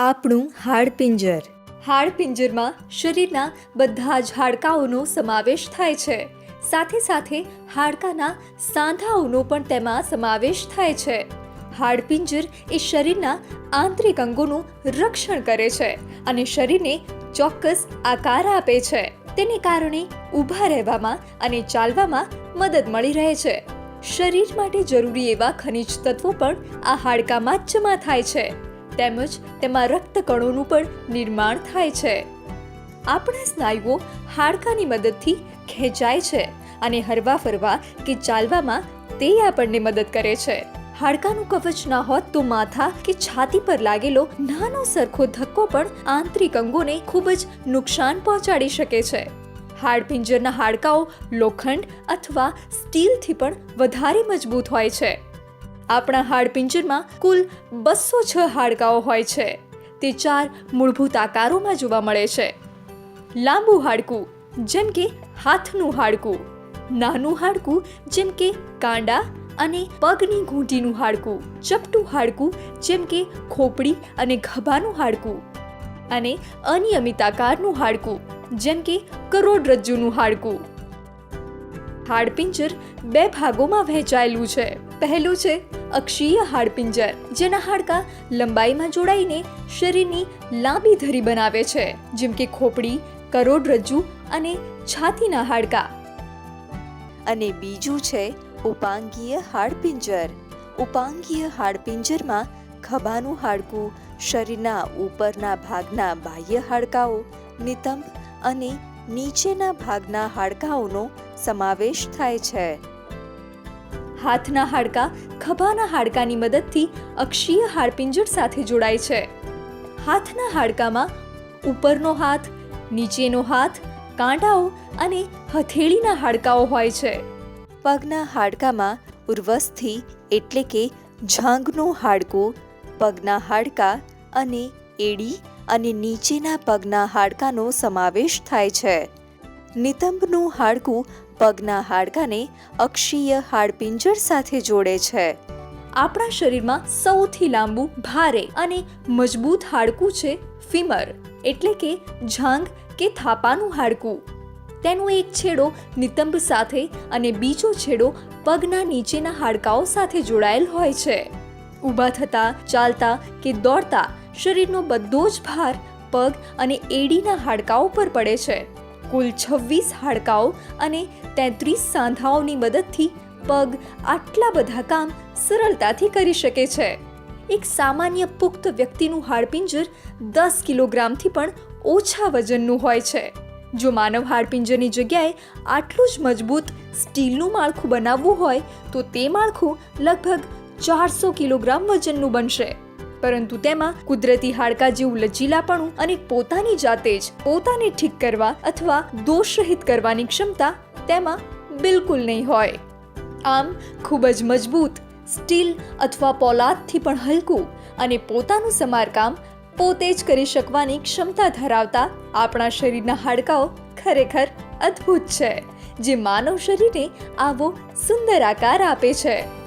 આપણું હાડપિંજર. હાડપિંજરમાં શરીરના બધા જ હાડકાઓનો સમાવેશ થાય છે. સાથે સાથે હાડકાના સાંધાઓનો પણ તેમાં સમાવેશ થાય છે. હાડપિંજર એ શરીરના આંતરિક અંગોનું રક્ષણ કરે છે અને શરીરને ચોક્કસ આકાર આપે છે. તેને કારણે ઊભા રહેવામાં અને ચાલવામાં મદદ મળી રહે છે. શરીર માટે જરૂરી એવા ખનિજ તત્વો પણ આ હાડકામાં જમા થાય છે. તેમજ તેમાં રક્તકણોનું પણ નિર્માણ થાય છે. આપણા સ્નાયુઓ હાડકાની મદદથી ખેંચાય છે અને હરવા ફરવા કે ચાલવામાં તે આપણને મદદ કરે છે. હાડકાનું કવચ ના હોત તો માથા કે છાતી પર લાગેલો નાનો સરખો ધક્કો પણ આંતરિક અંગોને ખૂબ જ નુકસાન પહોંચાડી શકે છે. હાડપિંજરના હાડકાઓ લોખંડ અથવા સ્ટીલથી પણ વધારે મજબૂત હોય છે. આપણા હાડપિંજરમાં કુલ બસો છ હાડકાઓ હોય છે. તે ચાર મૂળભૂત આકારોમાં જોવા મળે છે. લાંબુ હાડકું, જેમ કે હાથનું હાડકું. નાનું હાડકું, જેમ કે કાંડા અને પગની ઘૂંટીનું હાડકું. ચપટું હાડકું, જેમ કે ખોપડી અને ખભાનું હાડકું. અને અનિયમિત આકારનું હાડકું, જેમ કે કરોડરજ્જુનું હાડકું. હાડપિંજર બે ભાગોમાં વહેંચાયેલું છે. પહેલું છે અક્ષીય હાડપિંજર, જેના હાડકા લંબાઈમાં જોડાઈને શરીરની લાંબી ધરી બનાવે છે, જેમ કે ખોપડી, કરોડરજ્જુ અને છાતીના હાડકા. અને બીજું છે ઉપાંગીય હાડપિંજર. ઉપાંગીય હાડપિંજરમાં ખભાનું હાડકું, શરીરના ઉપરના ભાગના બાહ્ય હાડકાઓ, નિતંબ અને નીચેના ભાગના હાડકાઓનો સમાવેશ થાય છે. હાથના હાડકા, ખભાના હાડકાની મદદથી અક્ષીય હાડપિંજર સાથે જોડાય છે. હાથના હાડકામાં ઉપરનો હાથ, નીચેનો હાથ, કાંડાઓ અને હથેળીના હાડકાઓ હોય છે. પગના હાડકામાં ઉર્વસ્થિ એટલે કે જાંઘનું હાડકું, પગના હાડકા અને એડી અને નીચેના પગના હાડકાનો સમાવેશ થાય છે. નિતંબનું હાડકું પગના હાડકાને અક્ષીય હાડપિંજર સાથે જોડે છે. આપણા શરીરમાં સૌથી લાંબુ, ભારે અને મજબૂત હાડકું છે ફીમર, એટલે કે જાંઘ કે થાપાનું હાડકું. તેનો એક છેડો નિતંબ સાથે અને બીજો છેડો પગના નીચેના હાડકાઓ સાથે જોડાયેલ હોય છે. ઊભા થતા, ચાલતા કે દોડતા શરીરનો બધો જ ભાર પગ અને એડીના હાડકાઓ પર પડે છે. કુલ છવ્વીસ હાડકાઓ અને તેત્રીસ સાંધાઓની મદદથી પગ આટલા બધા કામ સરળતાથી કરી શકે છે. એક સામાન્ય પુખ્ત વ્યક્તિનું હાડપિંજર દસ કિલોગ્રામથી પણ ઓછા વજનનું હોય છે. જો માનવ હાડપિંજરની જગ્યાએ આટલું જ મજબૂત સ્ટીલનું માળખું બનાવવું હોય, તો તે માળખું લગભગ ચારસો કિલોગ્રામ વજનનું બનશે. પરંતુ તેમાં કુદરતી હાડકા જેવું લચીલાપણું અને પોતાની જાતે જ પોતાને ઠીક કરવા અથવા દોષરહિત કરવાની ક્ષમતા તેમાં બિલકુલ નહીં હોય. આમ, ખૂબ જ મજબૂત, સ્ટીલ અથવા પોલાદથી પણ હલકું અને પોતાનું સમારકામ પોતે જ કરી શકવાની ક્ષમતા ધરાવતા આપણા શરીરના હાડકાઓ ખરેખર અદ્ભુત છે, જે માનવ શરીરને આવો સુંદર આકાર આપે છે.